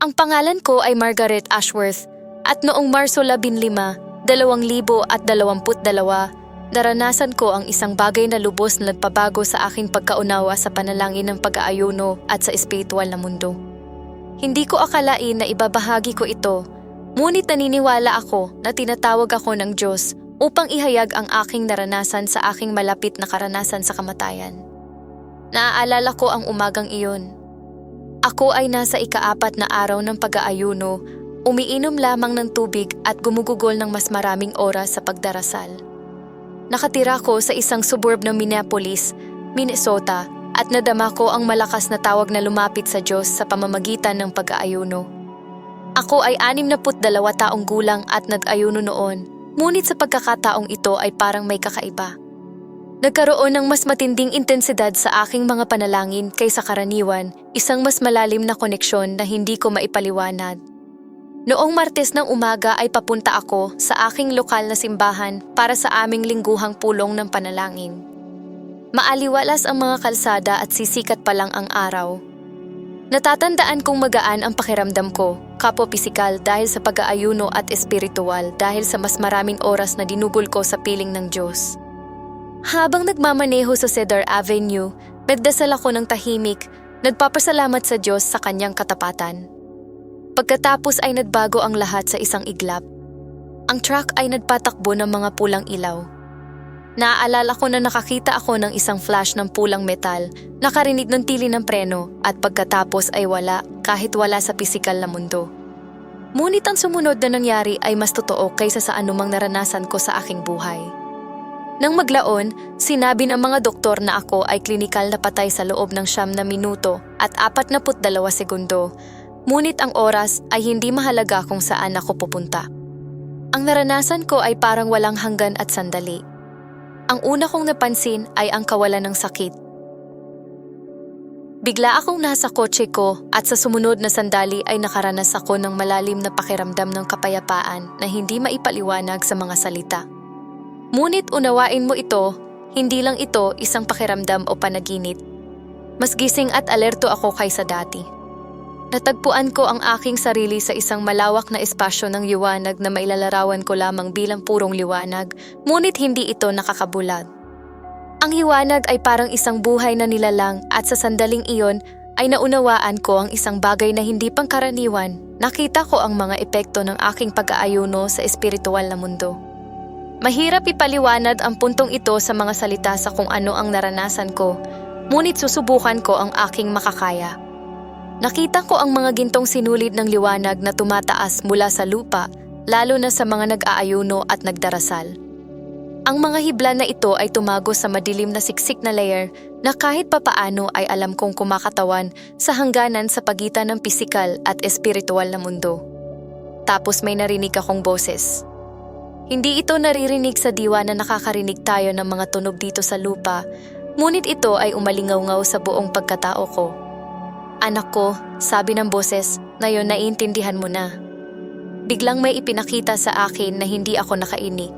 Ang pangalan ko ay Margaret Ashworth at noong Marso 15, 2022, naranasan ko ang isang bagay na lubos na nagpabago sa aking pagkaunawa sa panalangin ng pag-aayuno at sa espiritual na mundo. Hindi ko akalain na ibabahagi ko ito, ngunit naniniwala ako na tinatawag ako ng Diyos upang ihayag ang aking naranasan sa aking malapit na karanasan sa kamatayan. Naaalala ko ang umagang iyon. Ako ay nasa ikaapat na araw ng pag-aayuno, umiinom lamang ng tubig at gumugugol ng mas maraming oras sa pagdarasal. Nakatira ko sa isang suburb ng Minneapolis, Minnesota at nadama ko ang malakas na tawag na lumapit sa Diyos sa pamamagitan ng pag-aayuno. Ako ay 62 taong gulang at nag-ayuno noon, ngunit sa pagkakataong ito ay parang may kakaiba. Nagkaroon ng mas matinding intensidad sa aking mga panalangin kaysa karaniwan, isang mas malalim na koneksyon na hindi ko maipaliwanag. Noong Martes ng umaga ay papunta ako sa aking lokal na simbahan para sa aming lingguhang pulong ng panalangin. Maaliwalas ang mga kalsada at sisikat pa lang ang araw. Natatandaan kong magaan ang pakiramdam ko, kapo pisikal dahil sa pag-aayuno at espiritual dahil sa mas maraming oras na dinugol ko sa piling ng Diyos. Habang nagmamaneho sa Cedar Avenue, nagdasal ako ng tahimik, nagpapasalamat sa Diyos sa kanyang katapatan. Pagkatapos ay nagbago ang lahat sa isang iglap. Ang truck ay nagpatakbo ng mga pulang ilaw. Naaalala ko na nakakita ako ng isang flash ng pulang metal, nakarinig ng tili ng preno at pagkatapos ay wala kahit wala sa pisikal na mundo. Ngunit ang sumunod na nangyari ay mas totoo kaysa sa anumang naranasan ko sa aking buhay. Nang maglaon, sinabi ng mga doktor na ako ay klinikal na patay sa loob ng siyam na minuto at 42 segundo, ngunit ang oras ay hindi mahalaga kung saan ako pupunta. Ang naranasan ko ay parang walang hanggan at sandali. Ang una kong napansin ay ang kawalan ng sakit. Bigla akong nasa kotse ko at sa sumunod na sandali ay nakaranas ako ng malalim na pakiramdam ng kapayapaan na hindi maipaliwanag sa mga salita. Ngunit unawain mo ito, hindi lang ito isang pakiramdam o panaginip. Mas gising at alerto ako kaysa dati. Natagpuan ko ang aking sarili sa isang malawak na espasyo ng liwanag na mailalarawan ko lamang bilang purong liwanag, ngunit hindi ito nakakabulag. Ang liwanag ay parang isang buhay na nilalang at sa sandaling iyon ay naunawaan ko ang isang bagay na hindi pangkaraniwan. Nakita ko ang mga epekto ng aking pag-aayuno sa espiritual na mundo. Mahirap ipaliwanag ang puntong ito sa mga salita sa kung ano ang naranasan ko, ngunit susubukan ko ang aking makakaya. Nakita ko ang mga gintong sinulid ng liwanag na tumataas mula sa lupa, lalo na sa mga nag-aayuno at nagdarasal. Ang mga hibla na ito ay tumago sa madilim na siksik na layer na kahit papaano ay alam kong kumakatawan sa hangganan sa pagitan ng pisikal at espiritual na mundo. Tapos may narinig akong boses. Hindi ito naririnig sa diwa na nakakarinig tayo ng mga tunog dito sa lupa, ngunit ito ay umalingaw-ngaw sa buong pagkatao ko. Anak ko, sabi ng boses, ngayon naiintindihan mo na. Biglang may ipinakita sa akin na hindi ako nakainig.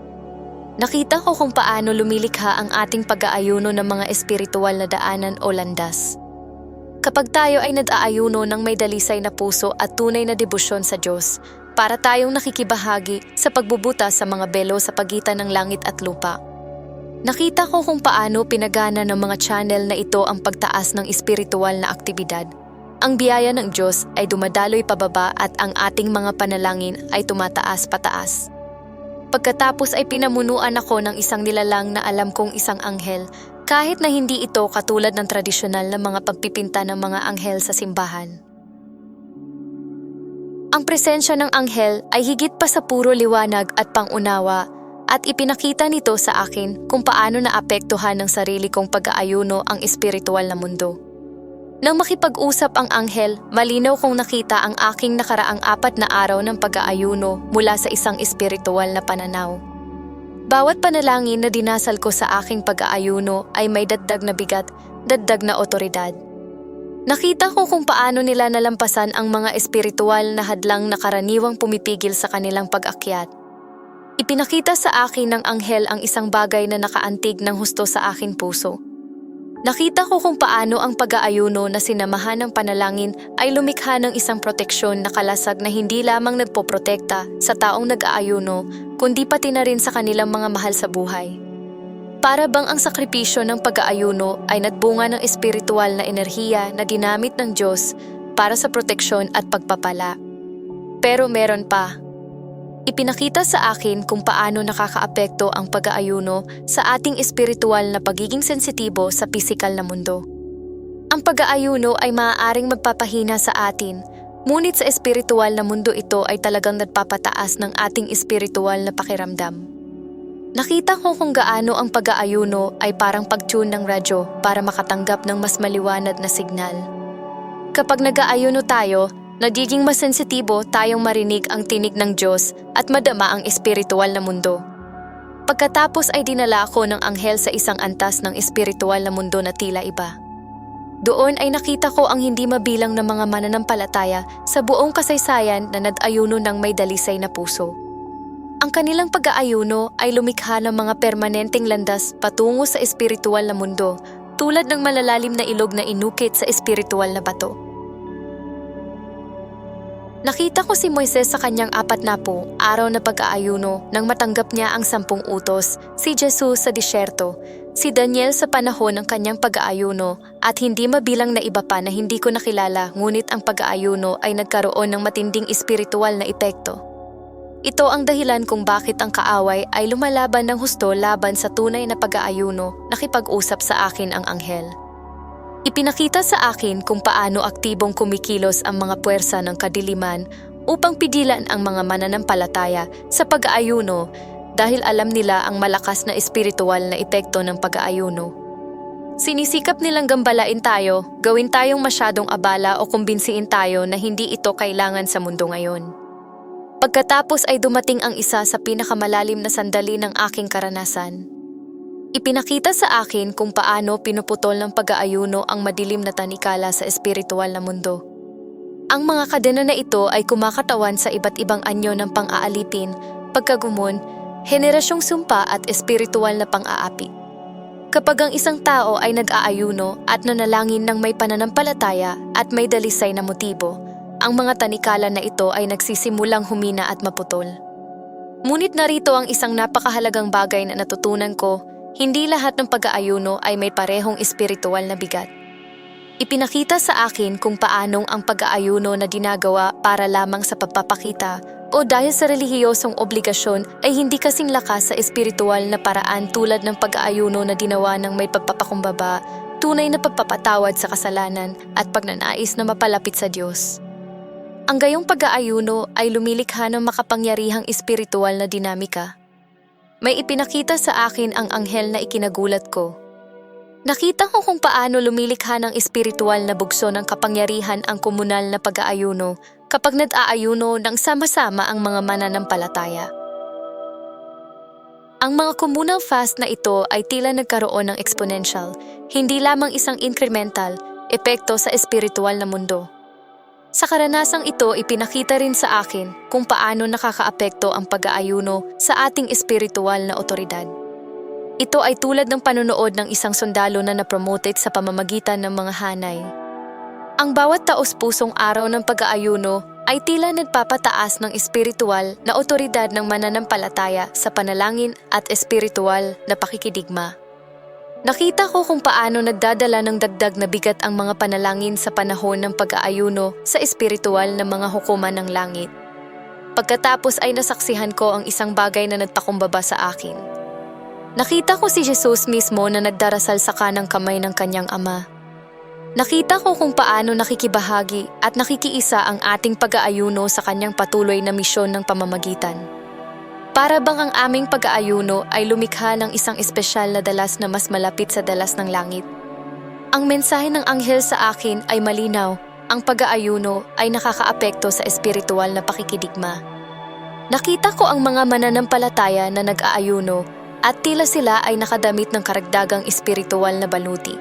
Nakita ko kung paano lumilikha ang ating pag-aayuno ng mga espiritual na daanan o landas. Kapag tayo ay nag-aayuno ng may dalisay na puso at tunay na debosyon sa Diyos, para tayong nakikibahagi sa pagbubuta sa mga belo sa pagitan ng langit at lupa. Nakita ko kung paano pinagana ng mga channel na ito ang pagtaas ng espiritual na aktibidad. Ang biyaya ng Diyos ay dumadaloy pababa at ang ating mga panalangin ay tumataas pataas. Pagkatapos ay pinamunuan ako ng isang nilalang na alam kong isang anghel, kahit na hindi ito katulad ng tradisyonal na mga pagpipinta ng mga anghel sa simbahan. Ang presensya ng anghel ay higit pa sa puro liwanag at pangunawa at ipinakita nito sa akin kung paano naapektuhan ng sarili kong pag-aayuno ang espiritual na mundo. Nang makipag-usap ang anghel, malinaw kong nakita ang aking nakaraang apat na araw ng pag-aayuno mula sa isang espiritual na pananaw. Bawat panalangin na dinasal ko sa aking pag-aayuno ay may daddag na bigat, daddag na otoridad. Nakita ko kung paano nila nalampasan ang mga espiritual na hadlang na karaniwang pumipigil sa kanilang pag-akyat. Ipinakita sa akin ng anghel ang isang bagay na nakaantig ng husto sa aking puso. Nakita ko kung paano ang pag-aayuno na sinamahan ng panalangin ay lumikha ng isang proteksyon na kalasag na hindi lamang nagpoprotekta sa taong nag-aayuno, kundi pati na rin sa kanilang mga mahal sa buhay. Para bang ang sakripisyo ng pag-aayuno ay nagbunga ng espiritual na enerhiya na ginamit ng Diyos para sa proteksyon at pagpapala. Pero meron pa. Ipinakita sa akin kung paano nakakaapekto ang pag-aayuno sa ating espiritual na pagiging sensitibo sa pisikal na mundo. Ang pag-aayuno ay maaaring magpapahina sa atin, ngunit sa espiritual na mundo ito ay talagang nagpapataas ng ating espiritual na pakiramdam. Nakita ko kung gaano ang pag-aayuno ay parang pag-tune ng radyo para makatanggap ng mas maliwanag na signal. Kapag nag-aayuno tayo, nagiging mas sensitibo tayong marinig ang tinig ng Diyos at madama ang espiritual na mundo. Pagkatapos ay dinala ako ng anghel sa isang antas ng espiritual na mundo na tila iba. Doon ay nakita ko ang hindi mabilang na mga mananampalataya sa buong kasaysayan na nag-ayuno ng may dalisay na puso. Ang kanilang pag-aayuno ay lumikha ng mga permanenteng landas patungo sa espiritual na mundo tulad ng malalalim na ilog na inukit sa espiritual na bato. Nakita ko si Moises sa kanyang apat na po araw na pag-aayuno nang matanggap niya ang sampung utos, si Jesus sa disyerto, si Daniel sa panahon ng kanyang pag-aayuno at hindi mabilang na iba pa na hindi ko nakilala ngunit ang pag-aayuno ay nagkaroon ng matinding espiritual na epekto. Ito ang dahilan kung bakit ang kaaway ay lumalaban ng husto laban sa tunay na pag-aayuno nakipag-usap sa akin ang anghel. Ipinakita sa akin kung paano aktibong kumikilos ang mga puwersa ng kadiliman upang pigilan ang mga mananampalataya sa pag-aayuno dahil alam nila ang malakas na espiritual na epekto ng pag-aayuno. Sinisikap nilang gambalain tayo, gawin tayong masyadong abala o kumbinsiin tayo na hindi ito kailangan sa mundo ngayon. Pagkatapos ay dumating ang isa sa pinakamalalim na sandali ng aking karanasan. Ipinakita sa akin kung paano pinuputol ng pag-aayuno ang madilim na tanikala sa espiritual na mundo. Ang mga kadena na ito ay kumakatawan sa iba't ibang anyo ng pang-aalipin, pagkagumon, henerasyong sumpa at espiritual na pang-aapi. Kapag ang isang tao ay nag-aayuno at nanalangin ng may pananampalataya at may dalisay na motibo, ang mga tanikala na ito ay nagsisimulang humina at maputol. Ngunit narito ang isang napakahalagang bagay na natutunan ko hindi lahat ng pag-aayuno ay may parehong espiritual na bigat. Ipinakita sa akin kung paanong ang pag-aayuno na ginagawa para lamang sa pagpapakita o dahil sa relihiyosong obligasyon ay hindi kasing lakas sa espiritual na paraan tulad ng pag-aayuno na dinawa ng may pagpapakumbaba, tunay na pagpapatawad sa kasalanan at pagnanais na mapalapit sa Diyos. Ang gayong pag-aayuno ay lumilikha ng makapangyarihang espiritual na dinamika may ipinakita sa akin ang anghel na ikinagulat ko. Nakita ko kung paano lumilikha ng espiritual na bugso ng kapangyarihan ang komunal na pag-aayuno kapag nag-aayuno ng sama-sama ang mga mananampalataya. Ang mga communal fast na ito ay tila nagkaroon ng exponential, hindi lamang isang incremental, epekto sa espiritual na mundo. Sa karanasang ito, ipinakita rin sa akin kung paano nakakaapekto ang pag-aayuno sa ating espiritual na otoridad. Ito ay tulad ng panonood ng isang sundalo na napromoted sa pamamagitan ng mga hanay. Ang bawat taos-pusong araw ng pag-aayuno ay tila nagpapataas ng espiritual na otoridad ng mananampalataya sa panalangin at espiritual na pakikidigma. Nakita ko kung paano nagdadala ng dagdag na bigat ang mga panalangin sa panahon ng pag-aayuno sa espiritual na mga hukuman ng langit. Pagkatapos ay nasaksihan ko ang isang bagay na nagpakumbaba sa akin. Nakita ko si Jesus mismo na nagdarasal sa kanang kamay ng kanyang ama. Nakita ko kung paano nakikibahagi at nakikiisa ang ating pag-aayuno sa kanyang patuloy na misyon ng pamamagitan. Para bang ang aming pag-aayuno ay lumikha ng isang espesyal na dalas na mas malapit sa dalas ng langit. Ang mensahe ng anghel sa akin ay malinaw, ang pag-aayuno ay nakakaapekto sa espiritual na pakikidigma. Nakita ko ang mga mananampalataya na nag-aayuno at tila sila ay nakadamit ng karagdagang espiritual na baluti.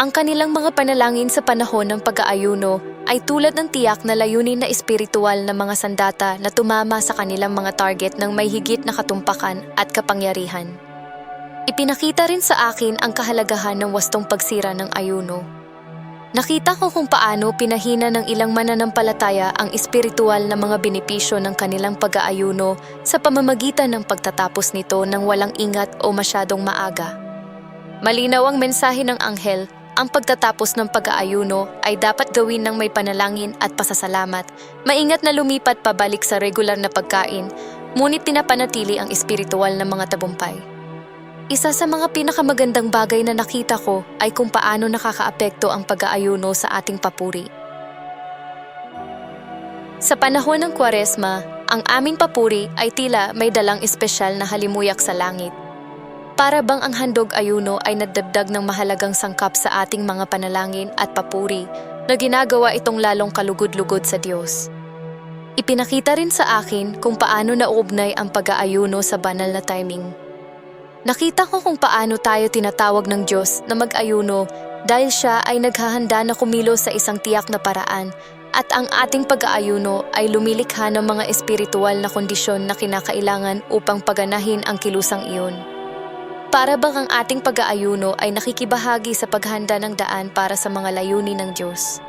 Ang kanilang mga panalangin sa panahon ng pag-aayuno ay tulad ng tiyak na layunin na espiritual na mga sandata na tumama sa kanilang mga target ng may higit na katumpakan at kapangyarihan. Ipinakita rin sa akin ang kahalagahan ng wastong pagsira ng ayuno. Nakita ko kung paano pinahina ng ilang mananampalataya ang espiritual na mga benepisyo ng kanilang pag-aayuno sa pamamagitan ng pagtatapos nito ng walang ingat o masyadong maaga. Malinaw ang mensahe ng anghel, ang pagtatapos ng pag-aayuno ay dapat gawin ng may panalangin at pasasalamat, maingat na lumipat pabalik sa regular na pagkain, ngunit pinapanatili ang espiritual na mga tabumpay. Isa sa mga pinakamagandang bagay na nakita ko ay kung paano nakakaapekto ang pag-aayuno sa ating papuri. Sa panahon ng Kwaresma, ang aming papuri ay tila may dalang espesyal na halimuyak sa langit. Para bang ang handog ayuno ay nadagdag ng mahalagang sangkap sa ating mga panalangin at papuri na ginagawa itong lalong kalugod-lugod sa Diyos. Ipinakita rin sa akin kung paano nauugnay ang pag-aayuno sa banal na timing. Nakita ko kung paano tayo tinatawag ng Diyos na mag-ayuno dahil siya ay naghahanda na kumilos sa isang tiyak na paraan at ang ating pag-aayuno ay lumilikha ng mga espiritual na kondisyon na kinakailangan upang paganahin ang kilusang iyon. Para bang ang ating pag-aayuno ay nakikibahagi sa paghanda ng daan para sa mga layunin ng Diyos.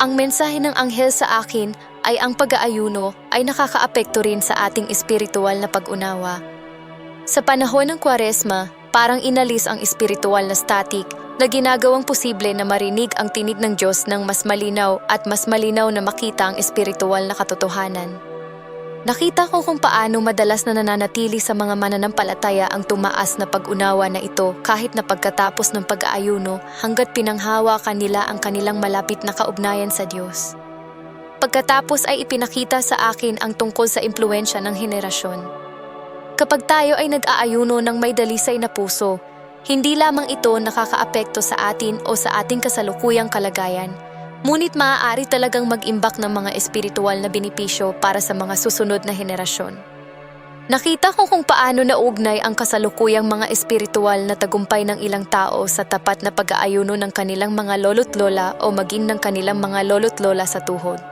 Ang mensahe ng anghel sa akin ay ang pag-aayuno ay nakakaapekto rin sa ating espiritual na pag-unawa sa panahon ng kwaresma, parang inalis ang espiritual na static na ginagawang posible na marinig ang tinig ng Diyos ng mas malinaw at mas malinaw na makita ang espiritual na katotohanan. Nakita ko kung paano madalas na nananatili sa mga mananampalataya ang tumaas na pag-unawa na ito kahit na pagkatapos ng pag-aayuno hanggat pinanghawakan nila ang kanilang malapit na kaugnayan sa Diyos. Pagkatapos ay ipinakita sa akin ang tungkol sa impluensya ng henerasyon. Kapag tayo ay nag-aayuno ng may dalisay na puso, hindi lamang ito nakakaapekto sa atin o sa ating kasalukuyang kalagayan, ngunit maaari talagang mag-imbak ng mga espiritual na benepisyo para sa mga susunod na henerasyon. Nakita ko kung paano naugnay ang kasalukuyang mga espiritual na tagumpay ng ilang tao sa tapat na pag-aayuno ng kanilang mga lolo't lola o maging ng kanilang mga lolo't lola sa tuhod.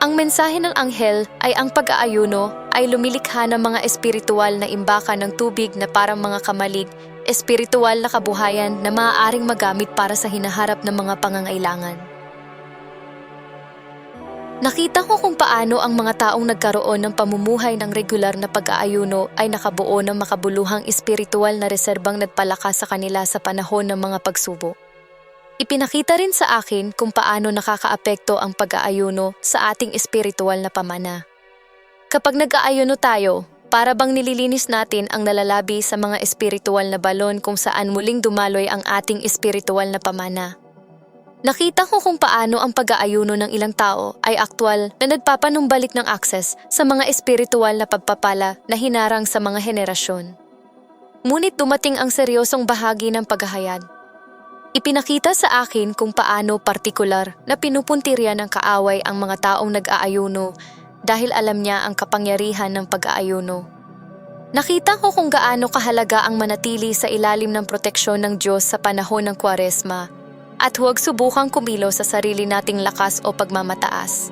Ang mensahe ng anghel ay ang pag-aayuno ay lumilikha ng mga espiritual na imbakan ng tubig na parang mga kamalig, espiritual na kabuhayan na maaaring magamit para sa hinaharap ng mga pangangailangan. Nakita ko kung paano ang mga taong nagkaroon ng pamumuhay ng regular na pag-aayuno ay nakabuo ng makabuluhang espiritual na reserbang nagpalakas sa kanila sa panahon ng mga pagsubok. Ipinakita rin sa akin kung paano nakakaapekto ang pag-aayuno sa ating espiritual na pamana. Kapag nag-aayuno tayo, para bang nililinis natin ang nalalabi sa mga espiritual na balon kung saan muling dumaloy ang ating espiritual na pamana. Nakita ko kung paano ang pag-aayuno ng ilang tao ay aktwal na nagpapanumbalik ng akses sa mga espiritual na pagpapala na hinarang sa mga henerasyon. Ngunit dumating ang seryosong bahagi ng paghahayag Ipinakita sa akin kung paano partikular na pinupuntirya ng kaaway ang mga taong nag-aayuno dahil alam niya ang kapangyarihan ng pag-aayuno. Nakita ko kung gaano kahalaga ang manatili sa ilalim ng proteksyon ng Diyos sa panahon ng kwaresma at huwag subukang kumilo sa sarili nating lakas o pagmamataas.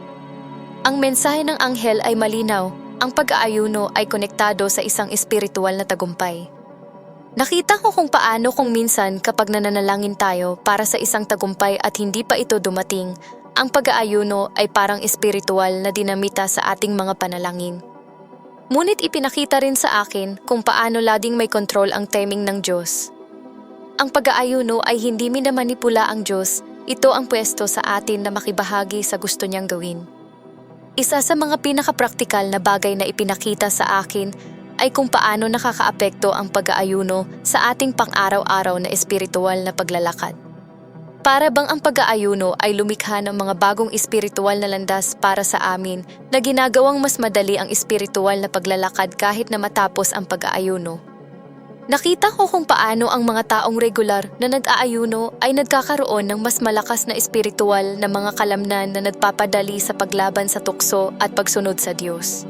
Ang mensahe ng anghel ay malinaw, ang pag-aayuno ay konektado sa isang espiritual na tagumpay. Nakita ko kung paano kung minsan kapag nananalangin tayo para sa isang tagumpay at hindi pa ito dumating, ang pag-aayuno ay parang espiritual na dinamita sa ating mga panalangin. Ngunit ipinakita rin sa akin kung paano lading may kontrol ang timing ng Diyos. Ang pag-aayuno ay hindi minamanipula ang Diyos, ito ang pwesto sa atin na makibahagi sa gusto niyang gawin. Isa sa mga pinakapraktikal na bagay na ipinakita sa akin ay kung paano nakakaapekto ang pag-aayuno sa ating pang-araw-araw na espiritual na paglalakad. Para bang ang pag-aayuno ay lumikha ng mga bagong espiritual na landas para sa amin na ginagawang mas madali ang espiritual na paglalakad kahit na matapos ang pag-aayuno. Nakita ko kung paano ang mga taong regular na nag-aayuno ay nagkakaroon ng mas malakas na espiritual na mga kalamnan na nagpapadali sa paglaban sa tukso at pagsunod sa Diyos.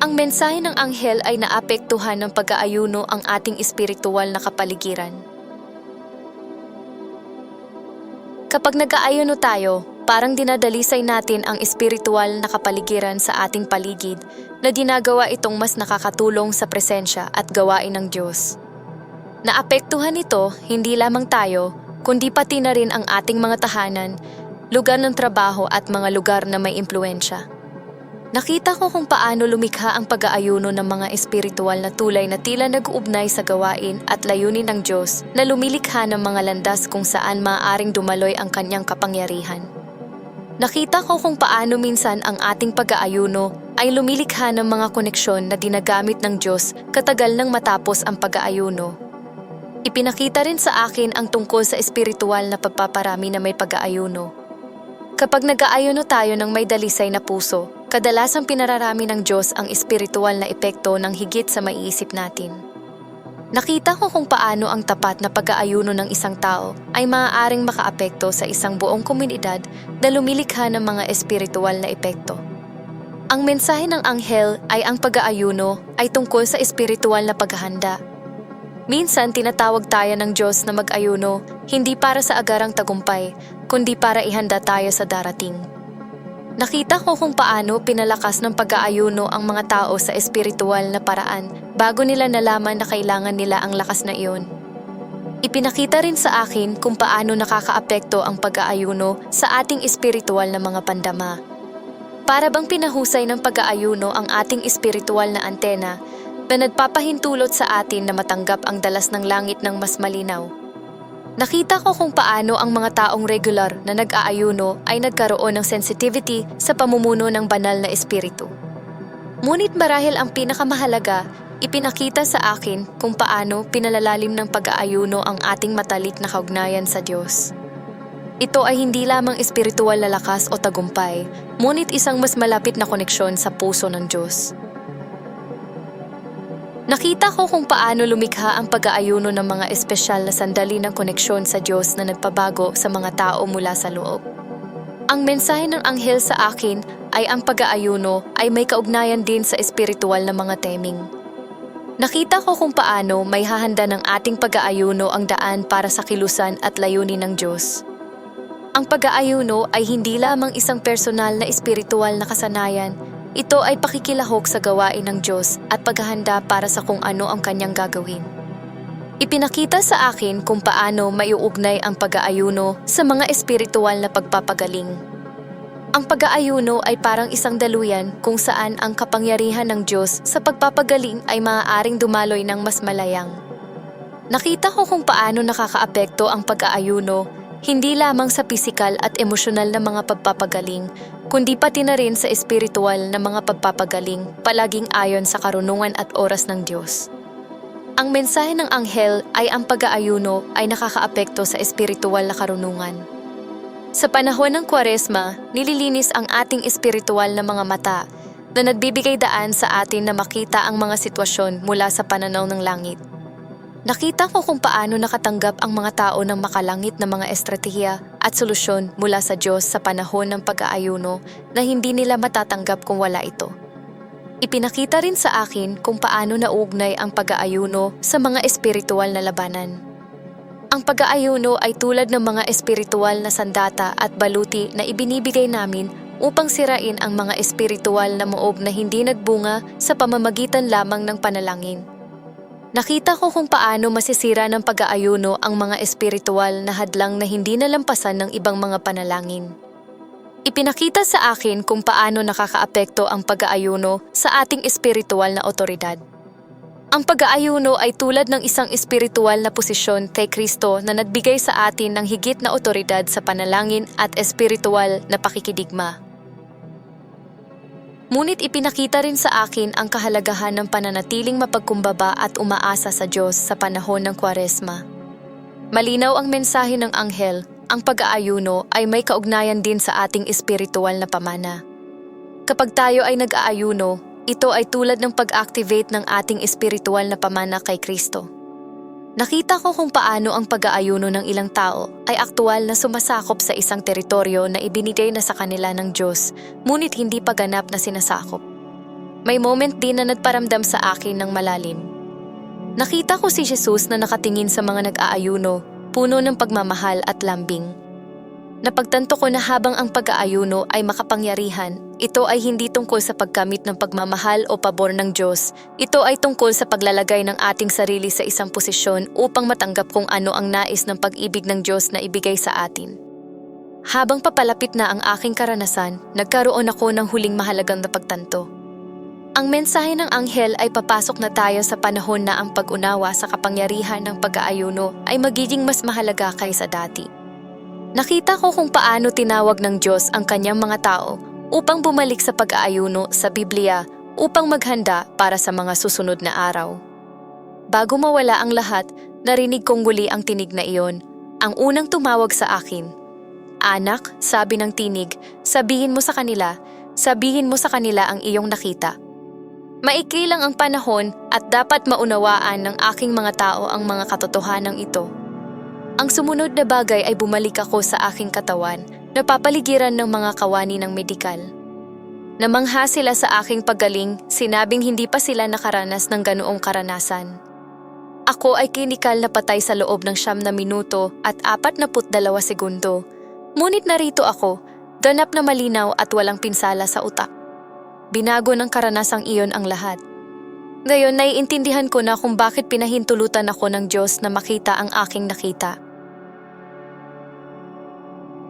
Ang mensahe ng anghel ay naapektuhan ng pag-aayuno ang ating espiritual na kapaligiran. Kapag nag-aayuno tayo, parang dinadalisay natin ang espiritual na kapaligiran sa ating paligid na ginagawa itong mas nakakatulong sa presensya at gawain ng Diyos. Naapektuhan nito hindi lamang tayo, kundi pati na rin ang ating mga tahanan, lugar ng trabaho at mga lugar na may impluensya. Nakita ko kung paano lumikha ang pag-aayuno ng mga espiritual na tulay na tila nag-uugnay sa gawain at layunin ng Diyos na lumilikha ng mga landas kung saan maaaring dumaloy ang kanyang kapangyarihan. Nakita ko kung paano minsan ang ating pag-aayuno ay lumilikha ng mga koneksyon na dinagamit ng Diyos katagal nang matapos ang pag-aayuno. Ipinakita rin sa akin ang tungkol sa espiritual na pagpaparami na may pag-aayuno. Kapag nag-aayuno tayo ng may dalisay na puso, kadalasang pinararami ng Diyos ang espiritual na epekto ng higit sa maiisip natin. Nakita ko kung paano ang tapat na pag-aayuno ng isang tao ay maaaring makaapekto sa isang buong komunidad na lumilikha ng mga espiritual na epekto. Ang mensahe ng anghel ay ang pag-aayuno ay tungkol sa espiritual na paghahanda. Minsan tinatawag tayo ng Diyos na mag-ayuno hindi para sa agarang tagumpay, kundi para ihanda tayo sa darating. Nakita ko kung paano pinalakas ng pag-aayuno ang mga tao sa espiritual na paraan bago nila nalaman na kailangan nila ang lakas na iyon. Ipinakita rin sa akin kung paano nakakaapekto ang pag-aayuno sa ating espiritual na mga pandama. Para bang pinahusay ng pag-aayuno ang ating espiritual na antena na nagpapahintulot sa atin na matanggap ang dalas ng langit ng mas malinaw. Nakita ko kung paano ang mga taong regular na nag-aayuno ay nagkaroon ng sensitivity sa pamumuno ng banal na espiritu. Ngunit marahil ang pinakamahalaga, ipinakita sa akin kung paano pinalalalim ng pag-aayuno ang ating matalik na kaugnayan sa Diyos. Ito ay hindi lamang espiritual na lakas o tagumpay, ngunit isang mas malapit na koneksyon sa puso ng Diyos. Nakita ko kung paano lumikha ang pag-aayuno ng mga espesyal na sandali ng koneksyon sa Diyos na nagpabago sa mga tao mula sa loob. Ang mensahe ng anghel sa akin ay ang pag-aayuno ay may kaugnayan din sa espiritual na mga teming. Nakita ko kung paano may hahanda ng ating pag-aayuno ang daan para sa kilusan at layunin ng Diyos. Ang pag-aayuno ay hindi lamang isang personal na espiritual na kasanayan, ito ay pakikilahok sa gawain ng Diyos at paghahanda para sa kung ano ang kanyang gagawin. Ipinakita sa akin kung paano maiuugnay ang pag-aayuno sa mga espiritual na pagpapagaling. Ang pag-aayuno ay parang isang daluyan kung saan ang kapangyarihan ng Diyos sa pagpapagaling ay maaaring dumaloy ng mas malayang. Nakita ko kung paano nakakaapekto ang pag-aayuno hindi lamang sa pisikal at emosyonal na mga pagpapagaling, kundi pati na rin sa espiritual na mga pagpapagaling palaging ayon sa karunungan at oras ng Diyos. Ang mensahe ng anghel ay ang pag-aayuno ay nakakaapekto sa espiritual na karunungan. Sa panahon ng kwaresma, nililinis ang ating espiritual na mga mata na nagbibigay daan sa atin na makita ang mga sitwasyon mula sa pananaw ng langit. Nakita ko kung paano nakatanggap ang mga tao ng makalangit na mga estratehiya at solusyon mula sa Diyos sa panahon ng pag-aayuno na hindi nila matatanggap kung wala ito. Ipinakita rin sa akin kung paano nauugnay ang pag-aayuno sa mga espiritual na labanan. Ang pag-aayuno ay tulad ng mga espiritual na sandata at baluti na ibinibigay namin upang sirain ang mga espiritual na moob na hindi nagbunga sa pamamagitan lamang ng panalangin. Nakita ko kung paano masisira ng pag-aayuno ang mga espiritual na hadlang na hindi nalampasan ng ibang mga panalangin. Ipinakita sa akin kung paano nakakaapekto ang pag-aayuno sa ating espiritual na otoridad. Ang pag-aayuno ay tulad ng isang espiritual na posisyon kay Kristo na nagbigay sa atin ng higit na otoridad sa panalangin at espiritual na pakikidigma. Ngunit ipinakita rin sa akin ang kahalagahan ng pananatiling mapagkumbaba at umaasa sa Diyos sa panahon ng kwaresma. Malinaw ang mensahe ng anghel, ang pag-aayuno ay may kaugnayan din sa ating espiritual na pamana. Kapag tayo ay nag-aayuno, ito ay tulad ng pag-activate ng ating espiritual na pamana kay Kristo. Nakita ko kung paano ang pag-aayuno ng ilang tao ay aktual na sumasakop sa isang teritoryo na ibinigay na sa kanila ng Diyos, ngunit hindi pa ganap na sinasakop. May moment din na nagparamdam sa akin ng malalim. Nakita ko si Jesus na nakatingin sa mga nag-aayuno, puno ng pagmamahal at lambing. Napagtanto ko na habang ang pag-aayuno ay makapangyarihan, ito ay hindi tungkol sa pagkamit ng pagmamahal o pabor ng Diyos. Ito ay tungkol sa paglalagay ng ating sarili sa isang posisyon upang matanggap kung ano ang nais ng pag-ibig ng Diyos na ibigay sa atin. Habang papalapit na ang aking karanasan, nagkaroon ako ng huling mahalagang napagtanto. Ang mensahe ng anghel ay papasok na tayo sa panahon na ang pag-unawa sa kapangyarihan ng pag-aayuno ay magiging mas mahalaga kaysa dati. Nakita ko kung paano tinawag ng Diyos ang kanyang mga tao upang bumalik sa pag-aayuno sa Biblia upang maghanda para sa mga susunod na araw. Bago mawala ang lahat, narinig kong muli ang tinig na iyon. Ang unang tumawag sa akin. Anak, sabi ng tinig, sabihin mo sa kanila, sabihin mo sa kanila ang iyong nakita. Maikli lang ang panahon at dapat maunawaan ng aking mga tao ang mga katotohanan ito. Ang sumunod na bagay ay bumalik ako sa aking katawan, napapaligiran ng mga kawani ng medikal. Namangha sila sa aking paggaling, sinabing hindi pa sila nakaranas ng ganoong karanasan. Ako ay klinikal na patay sa loob ng siyam na minuto at apat na put dalawa segundo. Ngunit narito ako, ganap na malinaw at walang pinsala sa utak. Binago ng karanasang iyon ang lahat. Ngayon, naiintindihan ko na kung bakit pinahintulutan ako ng Diyos na makita ang aking nakita.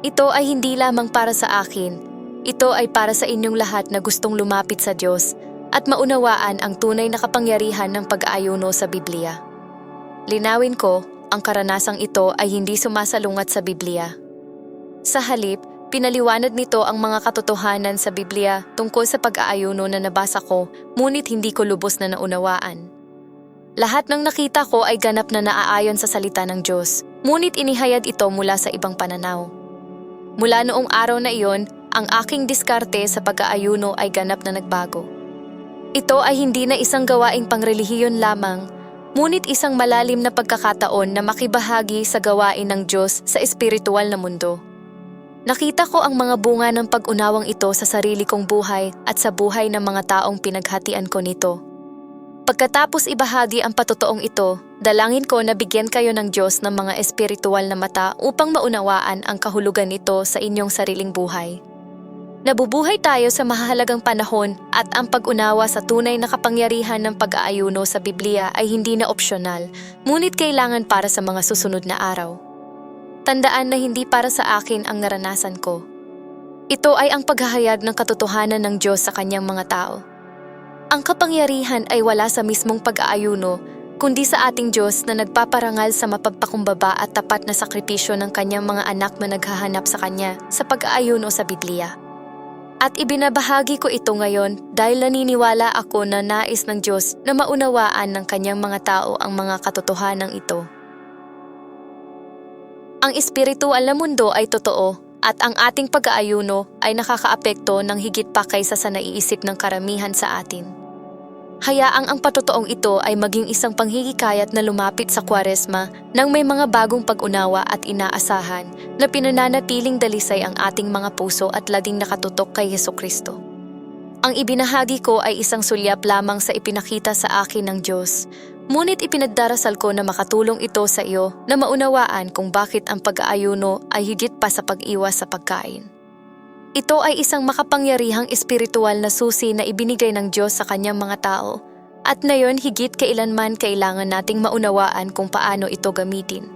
Ito ay hindi lamang para sa akin. Ito ay para sa inyong lahat na gustong lumapit sa Diyos at maunawaan ang tunay na kapangyarihan ng pag-aayuno sa Biblia. Linawin ko, ang karanasang ito ay hindi sumasalungat sa Biblia. Sa halip, pinaliwanag nito ang mga katotohanan sa Biblia tungkol sa pag-aayuno na nabasa ko, ngunit hindi ko lubos na naunawaan. Lahat ng nakita ko ay ganap na naaayon sa salita ng Diyos, ngunit inihayad ito mula sa ibang pananaw. Mula noong araw na iyon, ang aking diskarte sa pag-aayuno ay ganap na nagbago. Ito ay hindi na isang gawaing pangrelihiyon lamang, ngunit isang malalim na pagkakataon na makibahagi sa gawain ng Diyos sa espiritual na mundo. Nakita ko ang mga bunga ng pag-unawang ito sa sarili kong buhay at sa buhay ng mga taong pinaghatian ko nito. Pagkatapos ibahagi ang patotoong ito, dalangin ko na bigyan kayo ng Diyos ng mga espiritual na mata upang maunawaan ang kahulugan nito sa inyong sariling buhay. Nabubuhay tayo sa mahalagang panahon at ang pag-unawa sa tunay na kapangyarihan ng pag-aayuno sa Biblia ay hindi na opsyonal, ngunit kailangan para sa mga susunod na araw. Tandaan na hindi para sa akin ang naranasan ko. Ito ay ang paghahayag ng katotohanan ng Diyos sa kanyang mga tao. Ang kapangyarihan ay wala sa mismong pag-aayuno, kundi sa ating Diyos na nagpaparangal sa mapagpakumbaba at tapat na sakripisyo ng kanyang mga anak na naghahanap sa kanya sa pag-aayuno sa Biblia. At ibinabahagi ko ito ngayon dahil naniniwala ako na nais ng Diyos na maunawaan ng kanyang mga tao ang mga katotohanan ito. Ang espiritual na mundo ay totoo at ang ating pag-aayuno ay nakakaapekto ng higit pa kaysa sa naiisip ng karamihan sa atin. Hayaang ang patotoong ito ay maging isang panghihikayat na lumapit sa kwaresma nang may mga bagong pag-unawa at inaasahan na pinananatiling dalisay ang ating mga puso at laging nakatutok kay Yeso Kristo. Ang ibinahagi ko ay isang sulyap lamang sa ipinakita sa akin ng Diyos, ngunit ipinagdarasal ko na makatulong ito sa iyo na maunawaan kung bakit ang pag-aayuno ay higit pa sa pag-iwas sa pagkain. Ito ay isang makapangyarihang espiritual na susi na ibinigay ng Diyos sa kanyang mga tao at na yon higit kailanman kailangan nating maunawaan kung paano ito gamitin.